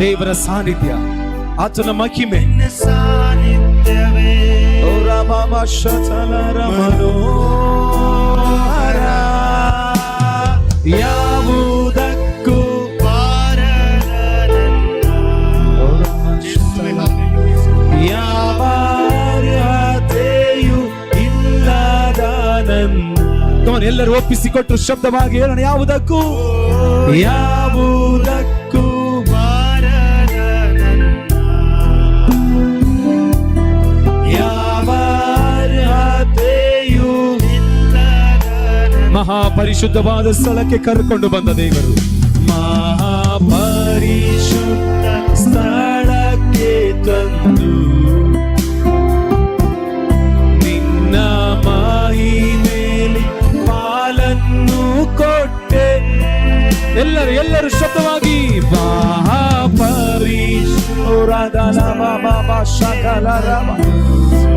ದೇವರ ಸಾನ್ನಿಧ್ಯ ಆತನ ಮಹಿಮೆ. ಯಾವುದಕ್ಕೂ ಯಾವ ಎಲ್ಲರೂ ಒಪ್ಪಿಸಿಕೊಟ್ಟು ಶಬ್ದವಾಗಿ ಹೇಳೋಣ. ಯಾವುದಕ್ಕೂ ಯಾವುದಕ್ಕೂ ನನ್ನ ಮಹಾಪರಿಶುದ್ಧವಾದ ಸ್ಥಳಕ್ಕೆ ಕರ್ಕೊಂಡು ಬಂದ ದೇವರು. ಮಹಾಪರಿಶುದ್ಧ ಸ್ಥಳಕ್ಕೆ ತಂದು ನಿನ್ನ ಮಾಯಿ ಮೇಲೆ ಪಾಲನ್ನು ಕೊಟ್ಟೆ. ಎಲ್ಲರೂ ಎಲ್ಲರೂ ಶಬ್ದವಾಗಿ ಮಹಾಪರಿಶುದ್ಧ ಶಕಲ ರಮ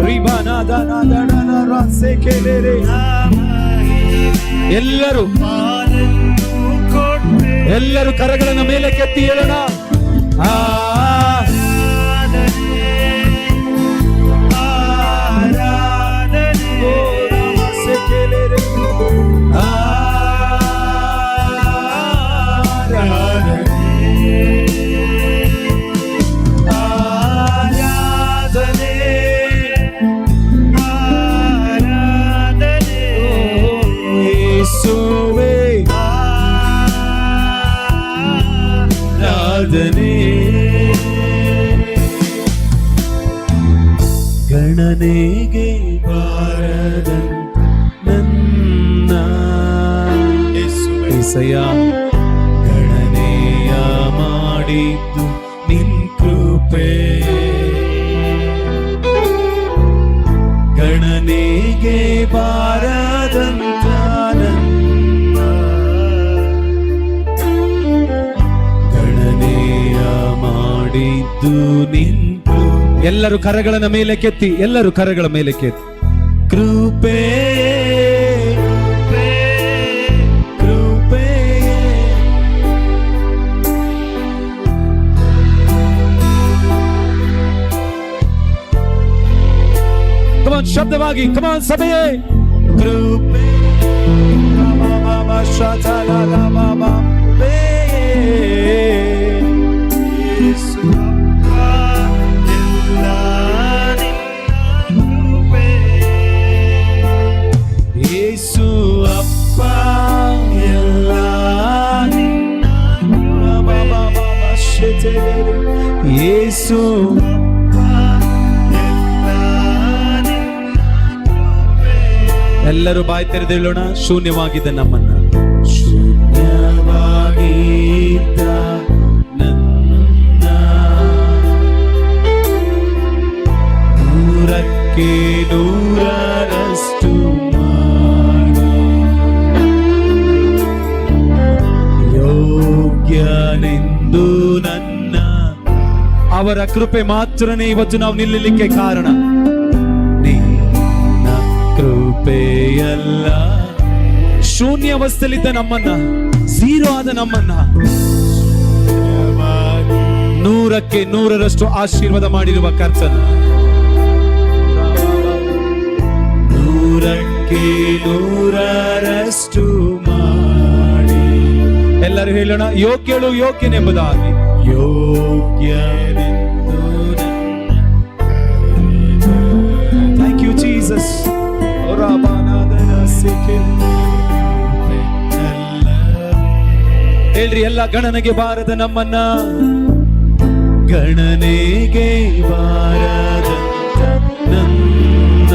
ರಿಬನಾದ ನದನನ ರಸೆ ಎಲ್ಲರೂ ಎಲ್ಲರೂ ಕರಗಳನ್ನು ಮೇಲೆ ಕೆತ್ತಿ ಹೇಳೋಣ. ಆ, ಗಣನೆಗೆ ಬಾರದ ನನ್ನ ಏಸಯ್ಯ ಗಣನೆಯ ಮಾಡಿದ್ದು ನಿನ್ ಕೃಪೆ ಗಣನೆಗೆ ಬಾರದಂತ ಗಣನೆಯ ಮಾಡಿದ್ದು ನಿನ್. ಎಲ್ಲರೂ ಕರಗಳನ್ನ ಮೇಲೆ ಕೆತ್ತಿ, ಎಲ್ಲರೂ ಕರಗಳ ಮೇಲೆ ಕೆತ್ತಿ. ಕೃಪೆ ಕೃಪೆ ಕಮಾನ್ ಶಬ್ದವಾಗಿ ಕಮಾನ್ ಸಭೆಯೇ. ಕೃಪೆ. ಯೇಸು ಎಲ್ಲರೂ ಬಾಯಿ ಶೂನ್ಯವಾಗಿದೆ ನಮ್ಮನ್ನ. ಅವರ ಕೃಪೆ ಮಾತ್ರನೇ ಇವತ್ತು ನಾವು ನಿಲ್ಲಲಿಕ್ಕೆ ಕಾರಣ. ಕೃಪೆಯಲ್ಲ. ಶೂನ್ಯ ಅವಸ್ಥೆಯಲ್ಲಿದ್ದ ನಮ್ಮನ್ನ, ಝೀರೋ ಆದ ನಮ್ಮನ್ನ. ನೂರಕ್ಕೆ ನೂರರಷ್ಟು ಆಶೀರ್ವಾದ ಮಾಡಿರುವ ಕರ್ತನ. ನೂರಕ್ಕೆ ನೂರರಷ್ಟು ಮಾಡಿ. ಎಲ್ಲರೂ ಹೇಳೋಣ, ಯೋಗ್ಯಳು ಯೋಗ್ಯನೆಂಬುದಾಗಿ. ಯೋಗ್ಯನೆಂದು ಹೇಳ್ರಿ ಎಲ್ಲ ಗಣನೆಗೆ ಬಾರದ ನಮ್ಮನ್ನ. ಗಣನೆಗೆ ಬಾರದ ನನ್ನ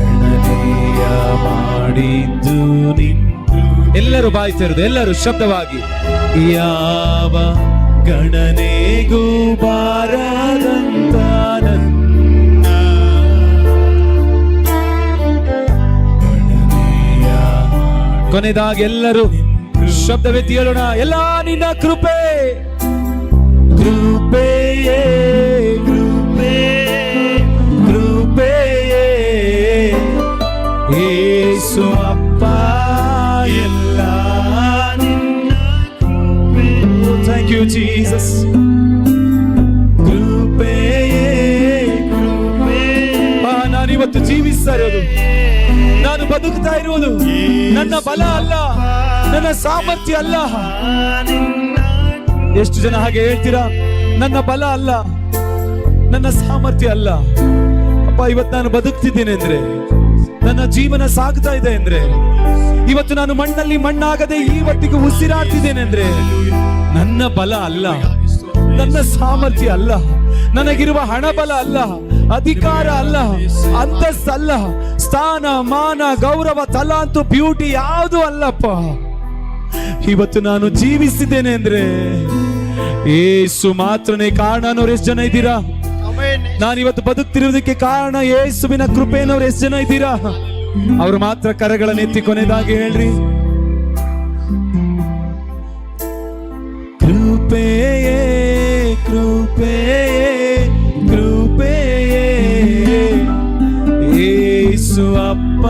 ಗಣನೆಯ ಮಾಡಿದ್ದು ಎಲ್ಲರೂ ಬಾಯಿ ಎಲ್ಲರೂ ಶಬ್ದವಾಗಿ. ಯಾವ ಗಣನೆಗೂ ಬಾರದಂತ ಕೊನೆದಾಗಿ ಎಲ್ಲರೂ ಶಬ್ದವೆತ್ತಿ ಎಲ್ಲ ನಿನ್ನ ಕೃಪೆ. ಕೃಪೆಯೇ ಕೃಪೆ, ಕೃಪೆಯೇ. ಏಸು ಅಪ್ಪ, ಎಲ್ಲ ನಿನ್ನ ಥ್ಯಾಂಕ್ ಯು ಜೀಸಸ್ ಕೃಪೆಯೇ ಕೃಪೆ ನಾನಿವತ್ತು ಜೀವಿಸ್ತಾ ಇರೋದು. ನಾನು ಬದುಕ್ತಾ ಇರುವುದು ನನ್ನ ಬಲ ಅಲ್ಲ, ನನ್ನ ಸಾಮರ್ಥ್ಯ ಅಲ್ಲ. ಎಷ್ಟು ಜನ ಹಾಗೆ ಹೇಳ್ತೀರಾ? ನನ್ನ ಬಲ ಅಲ್ಲ, ನನ್ನ ಸಾಮರ್ಥ್ಯ ಅಲ್ಲ. ಅಪ್ಪ, ಇವತ್ತು ನಾನು ಬದುಕ್ತಿದ್ದೇನೆ ಅಂದ್ರೆ, ನನ್ನ ಜೀವನ ಸಾಗ್ತಾ ಇದೆ ಅಂದ್ರೆ, ಇವತ್ತು ನಾನು ಮಣ್ಣಲ್ಲಿ ಮಣ್ಣಾಗದೆ ಈ ಹೊತ್ತಿಗೆ ಉಸಿರಾಡ್ತಿದ್ದೇನೆ ಅಂದ್ರೆ, ನನ್ನ ಬಲ ಅಲ್ಲ. ನನ್ನ ಸಾಮರ್ಥ್ಯ ಅಲ್ಲ. ನನಗಿರುವ ಹಣಬಲ ಅಲ್ಲ, ಅಧಿಕಾರ ಅಲ್ಲ ಅಂತಸ್ತಲ್ಲ ಸ್ಥಾನ, ಮಾನ, ಗೌರವ, ತಲಾಂತು, ಬ್ಯೂಟಿ ಯಾವುದು ಅಲ್ಲಪ್ಪ. ಇವತ್ತು ನಾನು ಜೀವಿಸಿದ್ದೇನೆ ಅಂದ್ರೆ ಏಸು ಮಾತ್ರನೇ ಕಾರಣ ಅನ್ನೋರು ಎಷ್ಟು ಜನ ಇದ್ದೀರಾ? ನಾನು ಇವತ್ತು ಬದುಕ್ತಿರುವುದಕ್ಕೆ ಕಾರಣ ಏಸುವಿನ ಕೃಪೆನವ್ರು ಎಷ್ಟು ಜನ ಇದ್ದೀರಾ? ಅವರು ಮಾತ್ರ ಕರಗಳನ್ನು ಎತ್ತಿ ಕೊನೆದಾಗಿ ಹೇಳ್ರಿ. ಕೃಪೆಯೇ ಕೃಪೆಯೇ ಕೃಪೆಯೇ ಏಸು ಅಪ್ಪ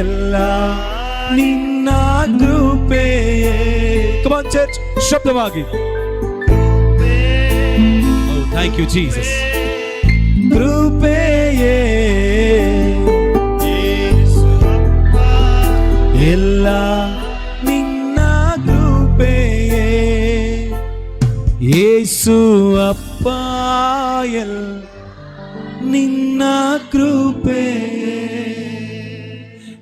ಎಲ್ಲ ನಿನ್ನ ಕೃಪೆಯೇ ಕಮಾನ್ ಚರ್ಚ್ ಶಬ್ದವಾಗಿ ಥ್ಯಾಂಕ್ ಯು ಜೀಸಸ್ ಕೃಪೆಯೇ ಎಲ್ಲ ಯೇಸು ಅಪ್ಪಾಯಲ್ ನಿನ್ನ ಕೃಪೆ.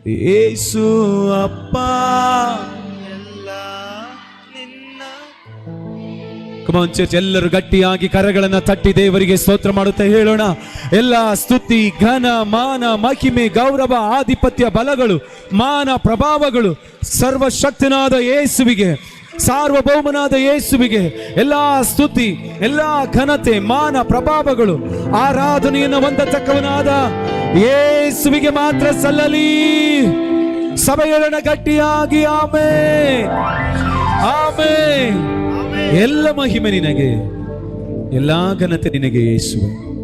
ಯೇಸು ಅಪ್ಪ ಎಲ್ಲರೂ ಗಟ್ಟಿಯಾಗಿ ಕರಗಳನ್ನ ತಟ್ಟಿ ದೇವರಿಗೆ ಸ್ತೋತ್ರ ಮಾಡುತ್ತಾ ಹೇಳೋಣ. ಎಲ್ಲ ಸ್ತುತಿ, ಘನ, ಮಾನ, ಮಹಿಮೆ, ಗೌರವ, ಆಧಿಪತ್ಯ ಬಲಗಳು, ಮಾನ ಪ್ರಭಾವಗಳು, ಸರ್ವಶಕ್ತನಾದ ಯೇಸುವಿಗೆ ಸಾರ್ವಭೌಮನಾದ ಯೇಸುವಿಗೆ ಎಲ್ಲಾ ಸ್ತುತಿ, ಎಲ್ಲಾ ಘನತೆ, ಮಾನ, ಪ್ರಭಾವಗಳು, ಆರಾಧನೆಯನ್ನು ಹೊಂದತಕ್ಕವನಾದ ಯೇಸುವಿಗೆ ಮಾತ್ರ ಸಲ್ಲಲಿ. ಸಭೆಗಳನ್ನ ಗಟ್ಟಿಯಾಗಿ ಆಮೆ. ಆಮೆ. ಎಲ್ಲ ಮಹಿಮೆ ನಿನಗೆ, ಎಲ್ಲಾ ಘನತೆ ನಿನಗೆ ಯೇಸುವೆ.